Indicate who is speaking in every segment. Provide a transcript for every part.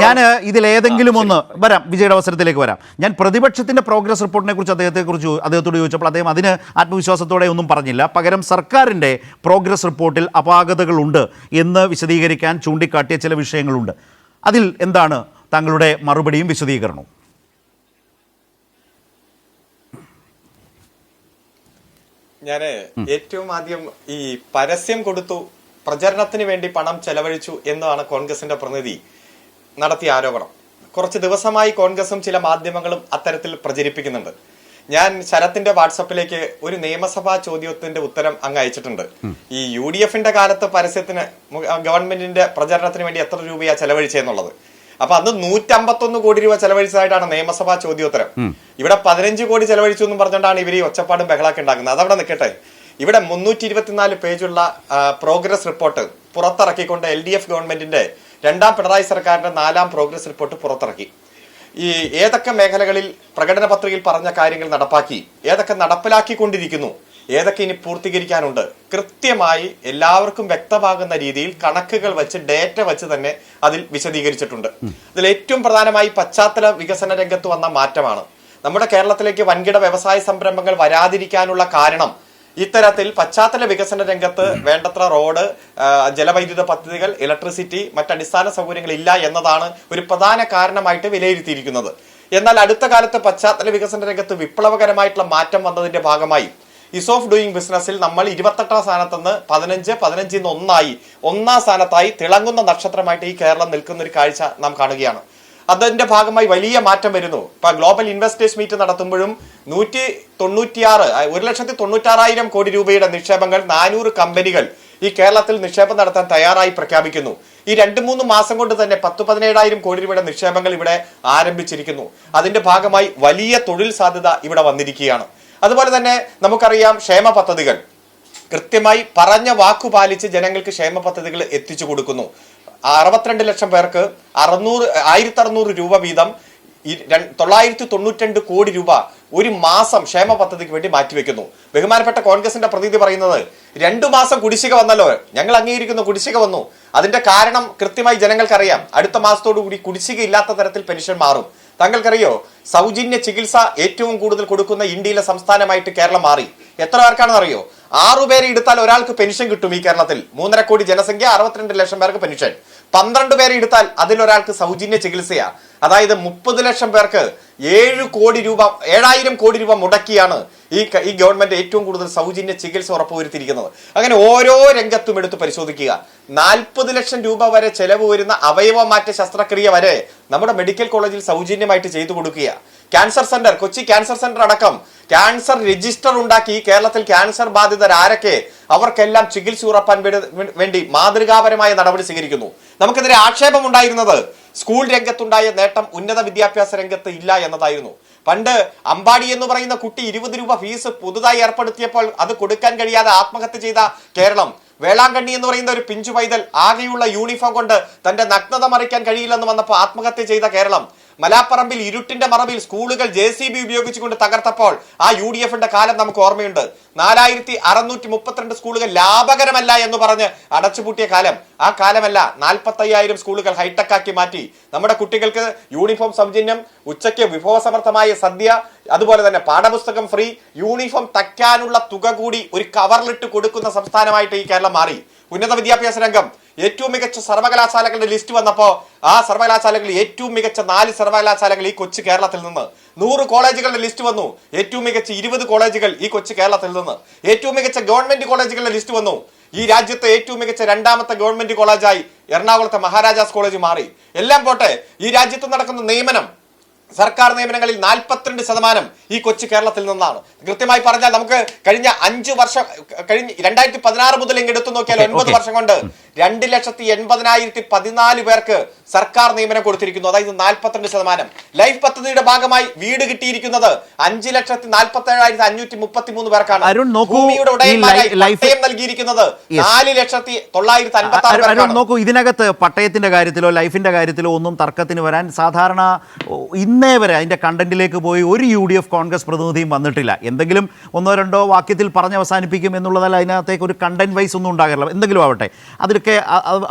Speaker 1: ഞാൻ ഇതിൽ ഏതെങ്കിലും ഒന്ന് വരാം വിജയുടെ അവസരത്തിലേക്ക് വരാം. ഞാൻ പ്രതിപക്ഷത്തിന്റെ പ്രോഗ്രസ് റിപ്പോർട്ടിനെ കുറിച്ച് അദ്ദേഹത്തെ കുറിച്ച് അദ്ദേഹത്തോട് ചോദിച്ചപ്പോൾ അദ്ദേഹം അതിന് ആത്മവിശ്വാസത്തോടെ ഒന്നും പറഞ്ഞില്ല. പകരം സർക്കാരിന്റെ പ്രോഗ്രസ് റിപ്പോർട്ടിൽ അപാകതകളുണ്ട് എന്ന് വിശദീകരിക്കാൻ ചൂണ്ടിക്കാട്ടിയ ചില വിഷയങ്ങളുണ്ട്. അതിൽ എന്താണ് താങ്കളുടെ മറുപടിയും വിശദീകരണവും?
Speaker 2: ഞാൻ ഏറ്റവും ആദ്യം ഈ പരസ്യം കൊടുത്തു പ്രചരണത്തിന് വേണ്ടി പണം ചെലവഴിച്ചു എന്നാണ് കോൺഗ്രസിന്റെ പ്രതിനിധി നടത്തിയ ആരോപണം. കുറച്ച് ദിവസമായി കോൺഗ്രസും ചില മാധ്യമങ്ങളും അത്തരത്തിൽ പ്രചരിപ്പിക്കുന്നുണ്ട്. ഞാൻ ശരത്തിന്റെ വാട്സപ്പിലേക്ക് ഒരു നിയമസഭാ ചോദ്യത്തിന്റെ ഉത്തരം അങ്ങ് അയച്ചിട്ടുണ്ട്. ഈ യു ഡി എഫിന്റെ കാലത്ത് പരസ്യത്തിന് ഗവൺമെന്റിന്റെ പ്രചരണത്തിന് വേണ്ടി എത്ര രൂപയാ ചെലവഴിച്ചെന്നുള്ളത് അപ്പൊ അന്ന് നൂറ്റമ്പത്തൊന്ന് കോടി രൂപ ചെലവഴിച്ചതായിട്ടാണ് നിയമസഭാ ചോദ്യോത്തരം. ഇവിടെ പതിനഞ്ച് കോടി ചെലവഴിച്ചു എന്നും പറഞ്ഞുകൊണ്ടാണ് ഇവർ ഈ ഒച്ചപ്പാടും ബഹളാക്കി ഉണ്ടാക്കുന്നത്. അതവിടെ നിൽക്കട്ടെ. ഇവിടെ മുന്നൂറ്റി ഇരുപത്തിനാല് പേജുള്ള പ്രോഗ്രസ് റിപ്പോർട്ട് പുറത്തിറക്കിക്കൊണ്ട് എൽ ഡി എഫ് ഗവൺമെന്റിന്റെ രണ്ടാം പിണറായി സർക്കാരിന്റെ നാലാം പ്രോഗ്രസ് റിപ്പോർട്ട് പുറത്തിറക്കി. ഈ ഏതൊക്കെ മേഖലകളിൽ പ്രകടന പത്രികയിൽ പറഞ്ഞ കാര്യങ്ങൾ നടപ്പാക്കി ഏതൊക്കെ നടപ്പിലാക്കിക്കൊണ്ടിരിക്കുന്നു ഏതൊക്കെ ഇനി പൂർത്തീകരിക്കാനുണ്ട് കൃത്യമായി എല്ലാവർക്കും വ്യക്തമാകുന്ന രീതിയിൽ കണക്കുകൾ വെച്ച് ഡേറ്റ വെച്ച് തന്നെ അതിൽ വിശദീകരിച്ചിട്ടുണ്ട്. അതിൽ ഏറ്റവും പ്രധാനമായി പശ്ചാത്തല വികസന രംഗത്ത് വന്ന മാറ്റമാണ്. നമ്മുടെ കേരളത്തിലേക്ക് വൻകിട വ്യവസായ സംരംഭങ്ങൾ വരാതിരിക്കാനുള്ള കാരണം ഇത്തരത്തിൽ പശ്ചാത്തല വികസന രംഗത്ത് വേണ്ടത്ര റോഡ് ജലവൈദ്യുത പദ്ധതികൾ ഇലക്ട്രിസിറ്റി മറ്റടിസ്ഥാന സൗകര്യങ്ങൾ ഇല്ല എന്നതാണ് ഒരു പ്രധാന കാരണമായിട്ട് വിലയിരുത്തിയിരിക്കുന്നത്. എന്നാൽ അടുത്ത കാലത്ത് പശ്ചാത്തല വികസന രംഗത്ത് വിപ്ലവകരമായിട്ടുള്ള മാറ്റം വന്നതിന്റെ ഭാഗമായി. ഇസ് ഓഫ് ഡൂയിങ് ബിസിനസ്സിൽ നമ്മൾ ഇരുപത്തെട്ടാം സ്ഥാനത്തുനിന്ന് പതിനഞ്ച് പതിനഞ്ചിൽ നിന്ന് ഒന്നായി. ഒന്നാം സ്ഥാനത്തായി തിളങ്ങുന്ന നക്ഷത്രമായിട്ട് ഈ കേരളം നിൽക്കുന്ന ഒരു കാഴ്ച നാം കാണുകയാണ്. അതിന്റെ ഭാഗമായി വലിയ മാറ്റം വരുന്നു. ഇപ്പൊ ഗ്ലോബൽ ഇൻവെസ്റ്റേഴ്സ് മീറ്റ് നടത്തുമ്പോഴും നൂറ്റി തൊണ്ണൂറ്റിയാറ് ഒരു ലക്ഷത്തി തൊണ്ണൂറ്റാറായിരം കോടി രൂപയുടെ നിക്ഷേപങ്ങൾ നാനൂറ് കമ്പനികൾ ഈ കേരളത്തിൽ നിക്ഷേപം നടത്താൻ തയ്യാറായി പ്രഖ്യാപിക്കുന്നു. ഈ രണ്ട് മൂന്ന് മാസം കൊണ്ട് തന്നെ പത്ത് പതിനേഴായിരം കോടി രൂപയുടെ നിക്ഷേപങ്ങൾ ഇവിടെ ആരംഭിച്ചിരിക്കുന്നു. അതിന്റെ ഭാഗമായി വലിയ തൊഴിൽ സാധ്യത ഇവിടെ വന്നിരിക്കുകയാണ്. അതുപോലെ തന്നെ നമുക്കറിയാം ക്ഷേമ പദ്ധതികൾ. കൃത്യമായി പറഞ്ഞ വാക്കു പാലിച്ച് ജനങ്ങൾക്ക് ക്ഷേമ പദ്ധതികൾ എത്തിച്ചു കൊടുക്കുന്നു. അറുപത്തിരണ്ട് ലക്ഷം പേർക്ക് അറുന്നൂറ് ആയിരത്തി അറുന്നൂറ് രൂപ വീതം തൊള്ളായിരത്തി തൊണ്ണൂറ്റിരണ്ട് കോടി രൂപ ഒരു മാസം ക്ഷേമ പദ്ധതിക്ക് വേണ്ടി മാറ്റിവെക്കുന്നു. ബഹുമാനപ്പെട്ട കോൺഗ്രസിന്റെ പ്രതിനിധി പറയുന്നത് രണ്ടു മാസം കുടിശ്ശിക വന്നല്ലോ. ഞങ്ങൾ അംഗീകരിക്കുന്നു കുടിശ്ശിക വന്നു. അതിന്റെ കാരണം കൃത്യമായി ജനങ്ങൾക്കറിയാം. അടുത്ത മാസത്തോടു കൂടി കുടിശ്ശിക ഇല്ലാത്ത തരത്തിൽ പെൻഷൻ മാറും. താങ്കൾക്കറിയോ? സൗജന്യ ചികിത്സ ഏറ്റവും കൂടുതൽ കൊടുക്കുന്ന ഇന്ത്യയിലെ സംസ്ഥാനമായിട്ട് കേരളം മാറി. എത്ര പേർക്കാണെന്ന് അറിയോ ആറുപേരെ എടുത്താൽ ഒരാൾക്ക് പെൻഷൻ കിട്ടും ഈ കേരളത്തിൽ. മൂന്നര കോടി ജനസംഖ്യ അറുപത്തിരണ്ട് ലക്ഷം പേർക്ക് പെൻഷൻ. പന്ത്രണ്ട് പേരെ എടുത്താൽ അതിലൊരാൾക്ക് സൗജന്യ ചികിത്സയാ. അതായത് മുപ്പത് ലക്ഷം പേർക്ക് ഏഴ് കോടി രൂപ ഏഴായിരം കോടി രൂപ മുടക്കിയാണ് ഈ ഈ ഗവൺമെന്റ് ഏറ്റവും കൂടുതൽ സൗജന്യ ചികിത്സ ഉറപ്പുവരുത്തിയിരിക്കുന്നത്. അങ്ങനെ ഓരോ രംഗത്തും എടുത്ത് പരിശോധിക്കുക. നാൽപ്പത് ലക്ഷം രൂപ വരെ ചെലവ് വരുന്ന അവയവമാറ്റ ശസ്ത്രക്രിയ വരെ നമ്മുടെ മെഡിക്കൽ കോളേജിൽ സൗജന്യമായിട്ട് ചെയ്തു കൊടുക്കുക. Cancer centre Kochi cancer centre അടക്കം ക്യാൻസർ രജിസ്റ്റർ ഉണ്ടാക്കി കേരളത്തിൽ ക്യാൻസർ ബാധിതർ ആരൊക്കെ അവർക്കെല്ലാം ചികിത്സ ഉറപ്പാൻ വേണ്ടി- മാതൃകാപരമായ നടപടി സ്വീകരിക്കുന്നു. നമുക്കെതിരെ ആക്ഷേപം ഉണ്ടായിരുന്നത് സ്കൂൾ രംഗത്തുണ്ടായ നേട്ടം ഉന്നത വിദ്യാഭ്യാസ രംഗത്ത് ഇല്ല എന്നതായിരുന്നു. പണ്ട് അമ്പാടി എന്ന് പറയുന്ന കുട്ടി ഇരുപത് രൂപ ഫീസ് പുതുതായി ഏർപ്പെടുത്തിയപ്പോൾ അത് കൊടുക്കാൻ കഴിയാതെ ആത്മഹത്യ ചെയ്ത കേരളം. വേളാങ്കണ്ണി എന്ന് പറയുന്ന ഒരു പിഞ്ചു പൈതൽ ആകെയുള്ള യൂണിഫോം കൊണ്ട് തന്റെ നഗ്നത മറിക്കാൻ കഴിയില്ലെന്ന് വന്നപ്പോൾ ആത്മഹത്യ ചെയ്ത കേരളം. മലാപ്പറമ്പിൽ ഇരുട്ടിന്റെ മറവിൽ സ്കൂളുകൾ ജെ സി ബി ഉപയോഗിച്ചുകൊണ്ട് തകർത്തപ്പോൾ ആ യു ഡി എഫിന്റെ കാലം നമുക്ക് ഓർമ്മയുണ്ട്. നാലായിരത്തി അറുന്നൂറ്റി മുപ്പത്തിരണ്ട് സ്കൂളുകൾ ലാഭകരമല്ല എന്ന് പറഞ്ഞ് അടച്ചുപൂട്ടിയ കാലം. ആ കാലമല്ല നാൽപ്പത്തി അയ്യായിരം സ്കൂളുകൾ ഹൈടെക് ആക്കി മാറ്റി. നമ്മുടെ കുട്ടികൾക്ക് യൂണിഫോം സൗജന്യം ഉച്ചയ്ക്ക് വിഭവസമർത്ഥമായ സദ്യ അതുപോലെ തന്നെ പാഠപുസ്തകം ഫ്രീ യൂണിഫോം തയ്ക്കാനുള്ള തുക കൂടി ഒരു കവറിലിട്ട് കൊടുക്കുന്ന സംസ്ഥാനമായിട്ട് ഈ കേരളം മാറി. ഉന്നത വിദ്യാഭ്യാസ രംഗം ഏറ്റവും മികച്ച സർവകലാശാലകളുടെ ലിസ്റ്റ് വന്നപ്പോൾ ആ സർവകലാശാലകളിൽ ഏറ്റവും മികച്ച നാല് സർവകലാശാലകൾ ഈ കൊച്ചു കേരളത്തിൽ നിന്ന്. നൂറ് കോളേജുകളുടെ ലിസ്റ്റ് വന്നു. ഏറ്റവും മികച്ച ഇരുപത് കോളേജുകൾ ഈ കൊച്ചു കേരളത്തിൽ നിന്ന്. ഏറ്റവും മികച്ച ഗവൺമെന്റ് കോളേജുകളുടെ ലിസ്റ്റ് വന്നു. ഈ രാജ്യത്തെ ഏറ്റവും മികച്ച രണ്ടാമത്തെ ഗവൺമെന്റ് കോളേജായി എറണാകുളത്തെ മഹാരാജാസ് കോളേജ് മാറി. എല്ലാം പോട്ടെ ഈ രാജ്യത്ത് നടക്കുന്ന നിയമനം സർക്കാർ നിയമനങ്ങളിൽ നാൽപ്പത്തിരണ്ട് ശതമാനം ഈ കൊച്ചു കേരളത്തിൽ നിന്നാണ്. കൃത്യമായി പറഞ്ഞാൽ നമുക്ക് കഴിഞ്ഞ അഞ്ചു വർഷം കഴിഞ്ഞ രണ്ടായിരത്തി പതിനാറ് മുതൽ ഇങ്ങ് എടുത്തു നോക്കിയാൽ ഒൻപത് വർഷം കൊണ്ട് രണ്ട് ലക്ഷത്തി എൺപതിനായിരത്തി പതിനാല് പേർക്ക് സർക്കാർ നിയമനം കൊടുത്തിരിക്കുന്നു. അതായത് നാൽപ്പത്തിരണ്ട് ശതമാനം. ലൈഫ് പദ്ധതിയുടെ ഭാഗമായി വീട് കിട്ടിയിരിക്കുന്നത് അഞ്ച് ലക്ഷത്തി നാൽപ്പത്തി ഏഴായിരത്തി അഞ്ഞൂറ്റി മുപ്പത്തി മൂന്ന് പേർക്കാണ് ഭൂമിയുടെ ഉടയന്മാരായി പട്ടയം നൽകിയിരിക്കുന്നത്. നാല് ലക്ഷത്തി തൊള്ളായിരത്തി അൻപത്തി ആറ്
Speaker 1: നോക്കൂ ഇതിനകത്ത് പട്ടയത്തിന്റെ കാര്യത്തിലോ ലൈഫിന്റെ കാര്യത്തിലോ ഒന്നും തർക്കത്തിന് വരാൻ സാധാരണ ഓ, ഇന്നേ വരെ അതിന്റെ കണ്ടന്റിലേക്ക് പോയി ഒരു യു ഡി എഫ് കോൺഗ്രസ് പ്രതിനിധിയും വന്നിട്ടില്ല. എന്തെങ്കിലും ഒന്നോ രണ്ടോ വാക്യത്തിൽ പറഞ്ഞ് അവസാനിപ്പിക്കും എന്നുള്ളതല്ല അതിനകത്തേക്ക് ഒരു കണ്ടന്റ് വൈസ് ഒന്നും ഉണ്ടാകില്ല എന്തെങ്കിലും ആവട്ടെ. അതിലൊക്കെ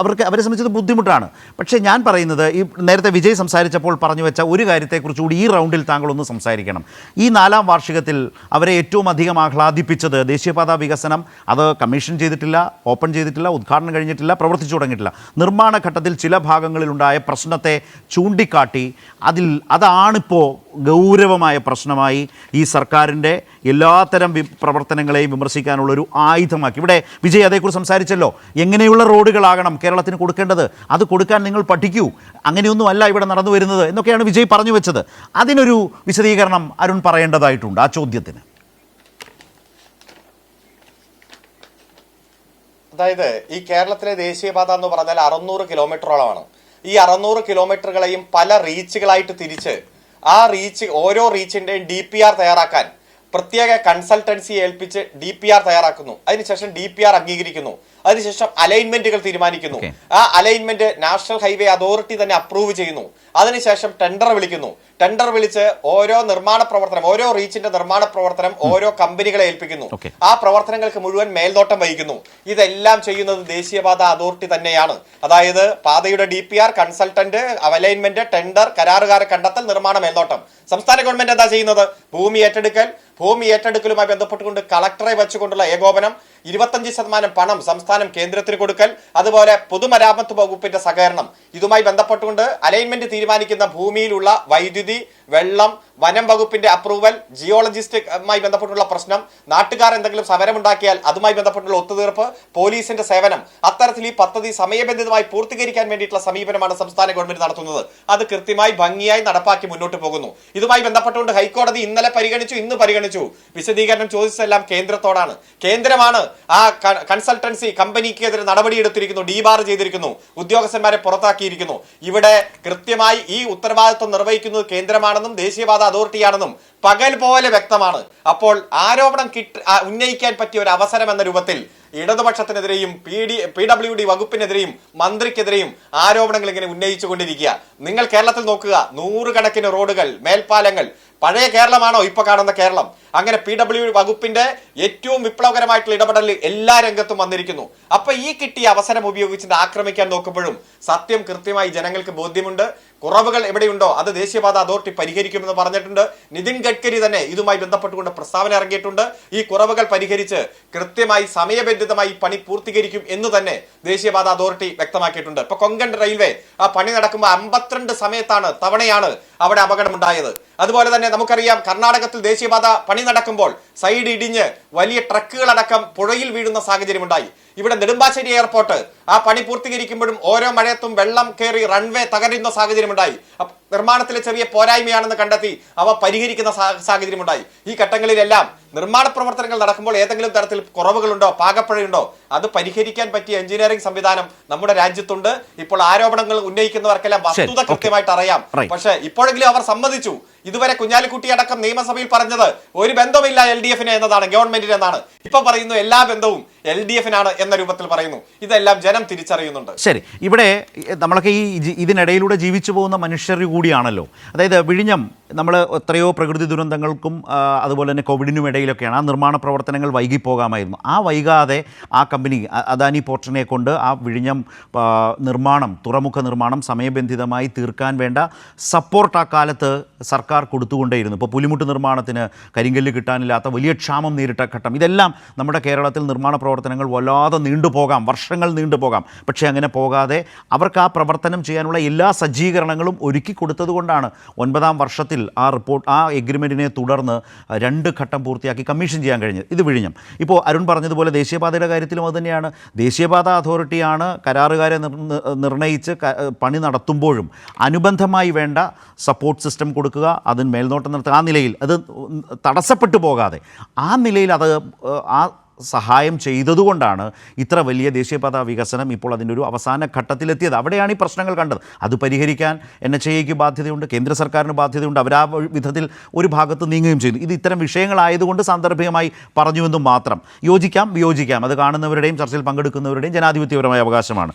Speaker 1: അവർക്ക് അവരെ സംബന്ധിച്ചത് ബുദ്ധിമുട്ടാണ്. പക്ഷേ ഞാൻ പറയുന്നത് ഈ നേരത്തെ വിജയ് സംസാരിച്ചപ്പോൾ പറഞ്ഞു വെച്ച ഒരു കാര്യത്തെക്കുറിച്ച് കൂടി ഈ റൗണ്ടിൽ താങ്കളൊന്ന് സംസാരിക്കണം. ഈ നാലാം വാർഷികത്തിൽ അവരെ ഏറ്റവും അധികം ആഹ്ലാദിപ്പിച്ചത് ദേശീയപാത വികസനം. അത് കമ്മീഷൻ ചെയ്തിട്ടില്ല ഓപ്പൺ ചെയ്തിട്ടില്ല ഉദ്ഘാടനം കഴിഞ്ഞിട്ടില്ല പ്രവർത്തിച്ചു തുടങ്ങിയിട്ടില്ല. നിർമ്മാണ ഘട്ടത്തിൽ ചില ഭാഗങ്ങളിലുണ്ടായ പ്രശ്നത്തെ ചൂണ്ടിക്കാട്ടി അതിൽ അതാണിപ്പോൾ ഗൗരവമായ പ്രശ്നമായി ഈ സർക്കാരിന്റെ എല്ലാത്തരം പ്രവർത്തനങ്ങളെയും വിമർശിക്കാനുള്ളൊരു ആയുധമാക്കി. ഇവിടെ വിജയ് അതേക്കുറിച്ച് സംസാരിച്ചല്ലോ. എങ്ങനെയുള്ള റോഡുകളാകണം കേരളത്തിന് കൊടുക്കേണ്ടത്? അത് കൊടുക്കാൻ നിങ്ങൾ പഠിക്കൂ. അങ്ങനെയൊന്നും അല്ല ഇവിടെ നടന്നു വരുന്നത് എന്നൊക്കെയാണ് വിജയ് പറഞ്ഞു വെച്ചത്. അതിനൊരു വിശദീകരണം അരുൺ പറയേണ്ടതായിട്ടുണ്ട് ആ ചോദ്യത്തിന്.
Speaker 2: അതായത് ഈ കേരളത്തിലെ ദേശീയപാത എന്ന് പറഞ്ഞാൽ അറുന്നൂറ് കിലോമീറ്ററോളമാണ് ഈ അറുന്നൂറ് കിലോമീറ്ററുകളെയും പല റീച്ചുകളായിട്ട് തിരിച്ച് ആ റീച്ച് ഓരോ റീച്ചിന്റെയും ഡി പി ആർ തയ്യാറാക്കാൻ പ്രത്യേക കൺസൾട്ടൻസി ഏൽപ്പിച്ച് ഡി പി ആർ തയ്യാറാക്കുന്നു. അതിനുശേഷം ഡി പി ആർ അംഗീകരിക്കുന്നു. അതിനുശേഷം അലൈൻമെന്റുകൾ തീരുമാനിക്കുന്നു. ആ അലൈൻമെന്റ് നാഷണൽ ഹൈവേ അതോറിറ്റി തന്നെ അപ്രൂവ് ചെയ്യുന്നു. അതിനുശേഷം ടെൻഡർ വിളിക്കുന്നു. ടെൻഡർ വിളിച്ച് ഓരോ നിർമ്മാണ പ്രവർത്തനം ഓരോ റീച്ചിന്റെ നിർമ്മാണ പ്രവർത്തനം ഓരോ കമ്പനികളെ ഏൽപ്പിക്കുന്നു. ആ പ്രവർത്തനങ്ങൾക്ക് മുഴുവൻ മേൽനോട്ടം വഹിക്കുന്നു. ഇതെല്ലാം ചെയ്യുന്നത് ദേശീയപാത അതോറിറ്റി തന്നെയാണ്. അതായത് പാതയുടെ D P R consultant alignment tender കരാറുകാരെ കണ്ടെത്തൽ നിർമ്മാണ മേൽനോട്ടം. സംസ്ഥാന ഗവൺമെന്റ് എന്താ ചെയ്യുന്നത്? ഭൂമി ഏറ്റെടുക്കൽ. ഭൂമി ഏറ്റെടുക്കലുമായി ബന്ധപ്പെട്ടുകൊണ്ട് കളക്ടറെ വെച്ചുകൊണ്ടുള്ള ഏകോപനം ഇരുപത്തഞ്ച് ശതമാനം പണം സംസ്ഥാനം കേന്ദ്രത്തിന് കൊടുക്കൽ അതുപോലെ പൊതുമരാമത്ത് വകുപ്പിന്റെ സഹകരണം. ഇതുമായി ബന്ധപ്പെട്ടുകൊണ്ട് അലൈൻമെന്റ് തീരുമാനിക്കുന്ന ഭൂമിയിലുള്ള വൈദ്യുതി വെള്ളം വനം വകുപ്പിന്റെ അപ്രൂവൽ ജിയോളജിസ്റ്റുമായി ബന്ധപ്പെട്ടുള്ള പ്രശ്നം നാട്ടുകാർ എന്തെങ്കിലും സമരമുണ്ടാക്കിയാൽ അതുമായി ബന്ധപ്പെട്ടുള്ള ഒത്തുതീർപ്പ് പോലീസിന്റെ സേവനം അത്തരത്തിൽ ഈ പദ്ധതി സമയബന്ധിതമായി പൂർത്തീകരിക്കാൻ വേണ്ടിയിട്ടുള്ള സമീപനമാണ് സംസ്ഥാന ഗവൺമെന്റ് നടത്തുന്നത്. അത് കൃത്യമായി ഭംഗിയായി നടപ്പാക്കി മുന്നോട്ട് പോകുന്നു. ഇതുമായി ബന്ധപ്പെട്ടുകൊണ്ട് ഹൈക്കോടതി ഇന്നലെ പരിഗണിച്ചു ഇന്ന് പരിഗണിച്ചു. വിശദീകരണം ചോദിച്ചതെല്ലാം കേന്ദ്രത്തോടാണ്. കേന്ദ്രമാണ് ആ കൺസൾട്ടൻസി കമ്പനിക്കെതിരെ നടപടിയെടുത്തിരിക്കുന്നു ഡീബാർ ചെയ്തിരിക്കുന്നു ഉദ്യോഗസ്ഥന്മാരെ പുറത്താക്കിയിരിക്കുന്നു. ഇവിടെ കൃത്യമായി ഈ ഉത്തരവാദിത്വം നിർവഹിക്കുന്നത് കേന്ദ്രമാണെന്നും ദേശീയപാത അതോറിറ്റിയാണെന്നും പകൽ പോലെ വ്യക്തമാണ്. അപ്പോൾ ആരോപണം കിട്ട ഉന്നയിക്കാൻ പറ്റിയ ഒരു അവസരം എന്ന രൂപത്തിൽ ഇടതുപക്ഷത്തിനെതിരെയും P D P W D വകുപ്പിനെതിരെയും മന്ത്രിക്കെതിരെയും ആരോപണങ്ങൾ ഇങ്ങനെ ഉന്നയിച്ചുകൊണ്ടിരിക്കുക നിങ്ങൾ കേരളത്തിൽ നോക്കുക. നൂറുകണക്കിന് റോഡുകൾ മേൽപ്പാലങ്ങൾ. പഴയ കേരളമാണോ? ഇപ്പൊ കാണുന്ന കേരളം. അങ്ങനെ പി ഡബ്ല്യു വകുപ്പിന്റെ ഏറ്റവും വിപ്ലവകരമായിട്ടുള്ള ഇടപെടൽ എല്ലാ രംഗത്തും വന്നിരിക്കുന്നു. അപ്പൊ ഈ കിട്ടിയ അവസരം ഉപയോഗിച്ചിട്ട് ആക്രമിക്കാൻ നോക്കുമ്പോഴും സത്യം കൃത്യമായി ജനങ്ങൾക്ക് ബോധ്യമുണ്ട്. കുറവുകൾ എവിടെയുണ്ടോ അത് ദേശീയപാത അതോറിറ്റി പരിഹരിക്കുമെന്ന് പറഞ്ഞിട്ടുണ്ട്. നിതിൻ ഗഡ്കരി തന്നെ ഇതുമായി ബന്ധപ്പെട്ടുകൊണ്ട് പ്രസ്താവന ഇറങ്ങിയിട്ടുണ്ട്. ഈ കുറവുകൾ പരിഹരിച്ച് കൃത്യമായി സമയബന്ധിതമായി പണി പൂർത്തീകരിക്കും എന്ന് തന്നെ ദേശീയപാത അതോറിറ്റി വ്യക്തമാക്കിയിട്ടുണ്ട്. ഇപ്പൊ കൊങ്കൺ റെയിൽവേ ആ പണി നടക്കുമ്പോൾ അമ്പത്തിരണ്ട് സമയത്താണ് തവണയാണ് അവിടെ അപകടമുണ്ടായത്. അതുപോലെ തന്നെ നമുക്കറിയാം കർണാടകത്തിൽ ദേശീയപാത പണി നടക്കുമ്പോൾ സൈഡ് ഇടിഞ്ഞ് വലിയ ട്രക്കുകളടക്കം പുഴയിൽ വീഴുന്ന സാഹചര്യമുണ്ടായി. ഇവിടെ നെടുമ്പാശ്ശേരി എയർപോർട്ട് ആ പണി പൂർത്തീകരിക്കുമ്പോഴും ഓരോ മഴയത്തും വെള്ളം കയറി റൺവേ തകരുന്ന സാഹചര്യമുണ്ടായി. അപ്പ നിർമ്മാണത്തിലെ ചെറിയ പോരായ്മയാണെന്ന് കണ്ടെത്തി അവ പരിഹരിക്കുന്ന സാഹചര്യമുണ്ടായി. ഈ ഘട്ടങ്ങളിലെല്ലാം നിർമ്മാണ പ്രവർത്തനങ്ങൾ നടക്കുമ്പോൾ ഏതെങ്കിലും തരത്തിൽ കുറവുകളുണ്ടോ പാകപ്പഴയുണ്ടോ അത് പരിഹരിക്കാൻ പറ്റിയ എഞ്ചിനീയറിംഗ് സംവിധാനം നമ്മുടെ രാജ്യത്തുണ്ട്. ഇപ്പോൾ ആരോപണങ്ങൾ ഉന്നയിക്കുന്നവർക്കെല്ലാം വസ്തുത. കൃത്യമായിട്ട് അറിയാം. പക്ഷെ ഇപ്പോഴെങ്കിലും അവർ സമ്മതിച്ചു. ഇതുവരെ കുഞ്ഞാലിക്കുട്ടി അടക്കം നിയമസഭയിൽ പറഞ്ഞത് ഒരു ബന്ധമില്ല എൽ ഡി എഫിന് എന്നതാണ് ഗവൺമെന്റിന് എന്നാണ്. ഇപ്പൊ പറയുന്നു എല്ലാ ബന്ധവും എൽ ഡി എഫിനാണ് എന്ന രൂപത്തിൽ പറയുന്നു. ഇതെല്ലാം ജനം തിരിച്ചറിയുന്നുണ്ട്.
Speaker 1: ശരി ഇവിടെ നമ്മളൊക്കെ ഈ ഇതിനിടയിലൂടെ ജീവിച്ചു പോകുന്ന മനുഷ്യർ കൂടിയാണല്ലോ. അതായത് വിഴിഞ്ഞം നമ്മൾ എത്രയോ പ്രകൃതി ദുരന്തങ്ങൾക്കും അതുപോലെ തന്നെ കോവിഡിനും ഇടയിലൊക്കെയാണ് ആ നിർമ്മാണ പ്രവർത്തനങ്ങൾ വൈകിപ്പോകാമായിരുന്നു. ആ വൈകാതെ ആ കമ്പനി അദാനി പോർട്ടിനെ കൊണ്ട് ആ വിഴിഞ്ഞം നിർമ്മാണം തുറമുഖ നിർമ്മാണം സമയബന്ധിതമായി തീർക്കാൻ വേണ്ട സപ്പോർട്ട് ആ കാലത്ത് സർക്കാർ കൊടുത്തുകൊണ്ടേയിരുന്നു. ഇപ്പോൾ പുലിമുട്ട് നിർമ്മാണത്തിന് കരിങ്കല്ല് കിട്ടാനില്ലാത്ത വലിയ ക്ഷാമം നേരിട്ട ഘട്ടം. ഇതെല്ലാം നമ്മുടെ കേരളത്തിൽ നിർമ്മാണ പ്രവർത്തനങ്ങൾ വല്ലാതെ നീണ്ടുപോകാം വർഷങ്ങൾ നീണ്ടുപോകാം. പക്ഷേ അങ്ങനെ പോകാതെ അവർക്ക് ആ പ്രവർത്തനം ചെയ്യാനുള്ള എല്ലാ സജ്ജീകരണങ്ങളും ഒരുക്കി കൊടുത്തതുകൊണ്ടാണ് ഒൻപതാം വർഷത്തിൽ ആ റിപ്പോർട്ട് ആ എഗ്രിമെന്റിനെ തുടർന്ന് രണ്ട് ഘട്ടം പൂർത്തിയാക്കി കമ്മീഷൻ ചെയ്യാൻ കഴിഞ്ഞത്. ഇത് വിഴിഞ്ഞം. ഇപ്പോൾ അരുൺ പറഞ്ഞതുപോലെ ദേശീയപാതയുടെ കാര്യത്തിലും അതുതന്നെയാണ് ദേശീയപാത അതോറിറ്റിയാണ് കരാറുകാരെ നിർ- നിർണയിച്ച് പണി നടത്തുമ്പോഴും അനുബന്ധമായി വേണ്ട സപ്പോർട്ട് സിസ്റ്റം കൊടുക്കുക അതിന് മേൽനോട്ടം നടത്തുക. ആ നിലയിൽ അത് തടസ്സപ്പെട്ടു പോകാതെ ആ നിലയിൽ അത് ആ സഹായം ചെയ്തതുകൊണ്ടാണ് ഇത്ര വലിയ ദേശീയപാത വികസനം ഇപ്പോൾ അതിന്റെ ഒരു അവസാന ഘട്ടത്തിലെത്തിയത്. അവിടെയാണ് ഈ പ്രശ്നങ്ങൾ കണ്ടത്. അത് പരിഹരിക്കാൻ എൻ എച്ച് ഐക്ക് ബാധ്യതയുണ്ട് കേന്ദ്ര സർക്കാരിന് ബാധ്യതയുണ്ട്. അവർ ആ വിധത്തിൽ ഒരു ഭാഗത്ത് നീങ്ങുകയും ചെയ്തു. ഇത് ഇത്തരം വിഷയങ്ങളായതുകൊണ്ട് സാന്ദർഭികമായി പറഞ്ഞുവെന്നും മാത്രം. യോജിക്കാം വിയോജിക്കാം. അത് കാണുന്നവരുടെയും ചർച്ചയിൽ പങ്കെടുക്കുന്നവരുടെയും ജനാധിപത്യപരമായ അവകാശമാണ്.